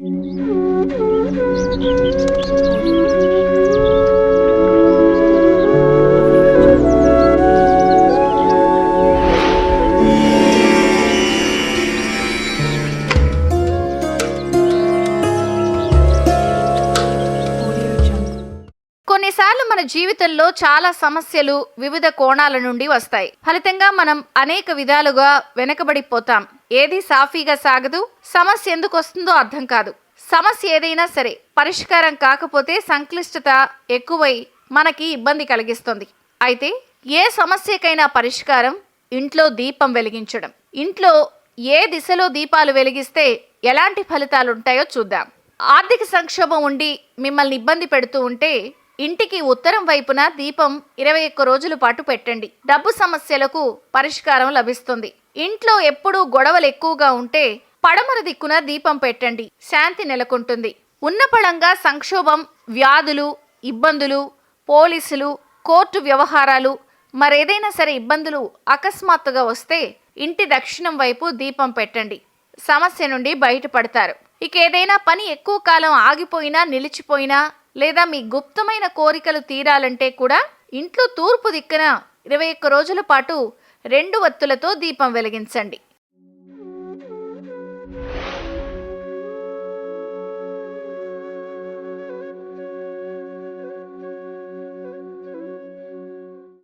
కొన్నిసార్లు మన జీవితంలో చాలా సమస్యలు వివిధ కోణాల నుండి వస్తాయి. ఫలితంగా మనం అనేక విధాలుగా వెనకబడిపోతాం. ఏది సాఫీగా సాగదు సమస్య ఎందుకు వస్తుందో అర్థం కాదు. సమస్య ఏదైనా సరే పరిష్కారం కాకపోతే సంక్లిష్టత ఎక్కువై మనకి ఇబ్బంది కలిగిస్తుంది. అయితే ఏ సమస్యకైనా పరిష్కారం ఇంట్లో దీపం వెలిగించడం. ఇంట్లో ఏ దిశలో దీపాలు వెలిగిస్తే ఎలాంటి ఫలితాలు ఉంటాయో చూద్దాం. ఆర్థిక సంక్షోభం ఉండి మిమ్మల్ని ఇబ్బంది పెడుతూ ఉంటే ఇంటికి ఉత్తరం వైపున దీపం ఇరవై ఒక్క రోజుల పాటు పెట్టండి. డబ్బు సమస్యలకు పరిష్కారం లభిస్తుంది. ఇంట్లో ఎప్పుడూ గొడవలు ఎక్కువగా ఉంటే పడమర దిక్కున దీపం పెట్టండి. శాంతి నెలకొంటుంది. ఉన్నపళంగా సంక్షోభం వ్యాధులు ఇబ్బందులు పోలీసులు కోర్టు వ్యవహారాలు మరేదైనా సరే ఇబ్బందులు అకస్మాత్తుగా వస్తే ఇంటి దక్షిణం వైపు దీపం పెట్టండి. సమస్య నుండి బయటపడతారు. ఇక ఏదైనా పని ఎక్కువ కాలం ఆగిపోయినా నిలిచిపోయినా లేదా మీ గుప్తమైన కోరికలు తీరాలంటే కూడా ఇంట్లో తూర్పు దిక్కున ఇరవై ఒక్క రోజుల పాటు రెండు వత్తులతో దీపం వెలిగించండి.